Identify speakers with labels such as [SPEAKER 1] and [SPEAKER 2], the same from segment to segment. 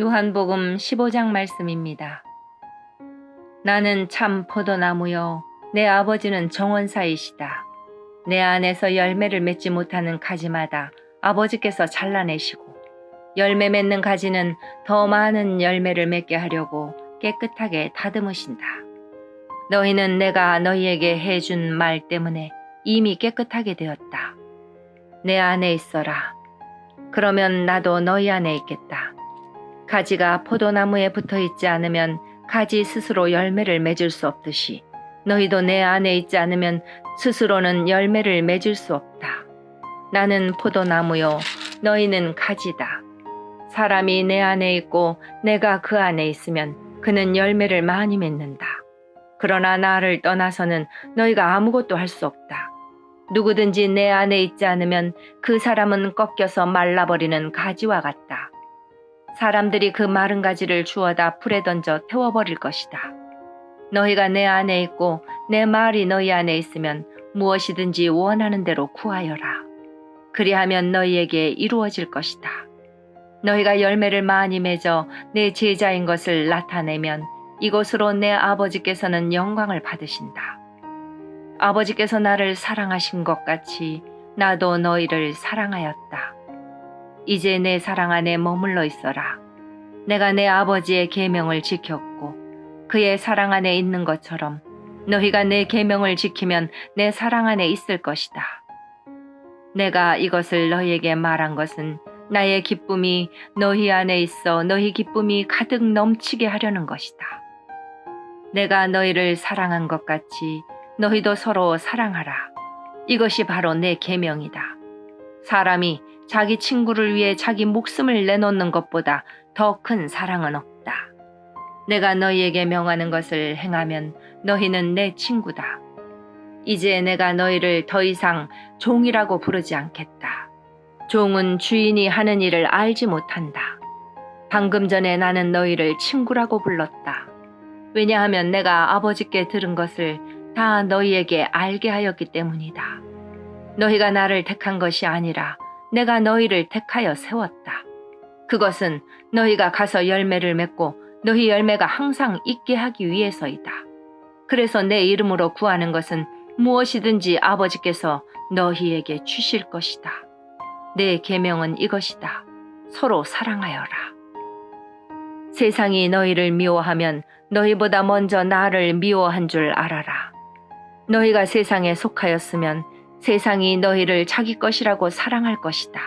[SPEAKER 1] 요한복음 15장 말씀입니다. 나는 참 포도나무요 내 아버지는 정원사이시다. 내 안에서 열매를 맺지 못하는 가지마다 아버지께서 잘라내시고 열매 맺는 가지는 더 많은 열매를 맺게 하려고 깨끗하게 다듬으신다. 너희는 내가 너희에게 해준 말 때문에 이미 깨끗하게 되었다. 내 안에 있어라. 그러면 나도 너희 안에 있겠다. 가지가 포도나무에 붙어 있지 않으면 가지 스스로 열매를 맺을 수 없듯이 너희도 내 안에 있지 않으면 스스로는 열매를 맺을 수 없다. 나는 포도나무요, 너희는 가지다. 사람이 내 안에 있고 내가 그 안에 있으면 그는 열매를 많이 맺는다. 그러나 나를 떠나서는 너희가 아무것도 할 수 없다. 누구든지 내 안에 있지 않으면 그 사람은 꺾여서 말라버리는 가지와 같다. 사람들이 그 마른 가지를 주워다 불에 던져 태워버릴 것이다. 너희가 내 안에 있고 내 말이 너희 안에 있으면 무엇이든지 원하는 대로 구하여라. 그리하면 너희에게 이루어질 것이다. 너희가 열매를 많이 맺어 내 제자인 것을 나타내면 이것으로 내 아버지께서는 영광을 받으신다. 아버지께서 나를 사랑하신 것 같이 나도 너희를 사랑하였다. 이제 내 사랑 안에 머물러 있어라. 내가 내 아버지의 계명을 지켰고 그의 사랑 안에 있는 것처럼 너희가 내 계명을 지키면 내 사랑 안에 있을 것이다. 내가 이것을 너희에게 말한 것은 나의 기쁨이 너희 안에 있어 너희 기쁨이 가득 넘치게 하려는 것이다. 내가 너희를 사랑한 것 같이 너희도 서로 사랑하라. 이것이 바로 내 계명이다. 사람이 자기 친구를 위해 자기 목숨을 내놓는 것보다 더 큰 사랑은 없다. 내가 너희에게 명하는 것을 행하면 너희는 내 친구다. 이제 내가 너희를 더 이상 종이라고 부르지 않겠다. 종은 주인이 하는 일을 알지 못한다. 방금 전에 나는 너희를 친구라고 불렀다. 왜냐하면 내가 아버지께 들은 것을 다 너희에게 알게 하였기 때문이다. 너희가 나를 택한 것이 아니라 내가 너희를 택하여 세웠다. 그것은 너희가 가서 열매를 맺고 너희 열매가 항상 있게 하기 위해서이다. 그래서 내 이름으로 구하는 것은 무엇이든지 아버지께서 너희에게 주실 것이다. 내 계명은 이것이다. 서로 사랑하여라. 세상이 너희를 미워하면 너희보다 먼저 나를 미워한 줄 알아라. 너희가 세상에 속하였으면 세상이 너희를 자기 것이라고 사랑할 것이다.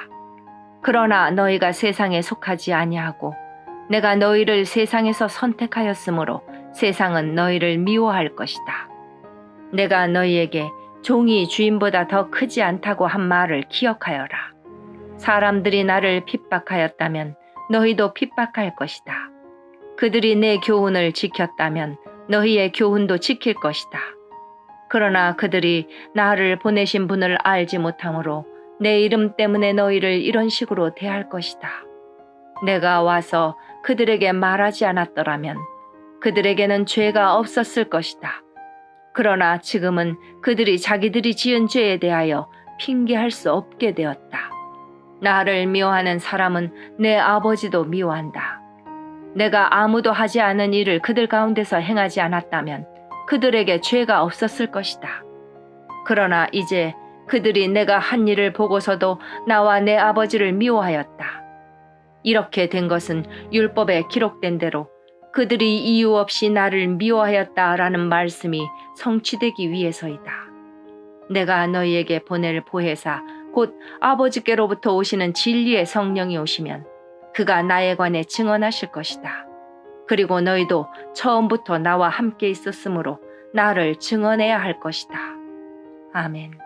[SPEAKER 1] 그러나 너희가 세상에 속하지 아니하고 내가 너희를 세상에서 선택하였으므로 세상은 너희를 미워할 것이다. 내가 너희에게 종이 주인보다 더 크지 않다고 한 말을 기억하여라. 사람들이 나를 핍박하였다면 너희도 핍박할 것이다. 그들이 내 교훈을 지켰다면 너희의 교훈도 지킬 것이다. 그러나 그들이 나를 보내신 분을 알지 못하므로 내 이름 때문에 너희를 이런 식으로 대할 것이다. 내가 와서 그들에게 말하지 않았더라면 그들에게는 죄가 없었을 것이다. 그러나 지금은 그들이 자기들이 지은 죄에 대하여 핑계할 수 없게 되었다. 나를 미워하는 사람은 내 아버지도 미워한다. 내가 아무도 하지 않은 일을 그들 가운데서 행하지 않았다면 그들에게 죄가 없었을 것이다. 그러나 이제 그들이 내가 한 일을 보고서도 나와 내 아버지를 미워하였다. 이렇게 된 것은 율법에 기록된 대로 그들이 이유 없이 나를 미워하였다라는 말씀이 성취되기 위해서이다. 내가 너희에게 보낼 보혜사 곧 아버지께로부터 오시는 진리의 성령이 오시면 그가 나에 관해 증언하실 것이다. 그리고 너희도 처음부터 나와 함께 있었으므로 나를 증언해야 할 것이다. 아멘.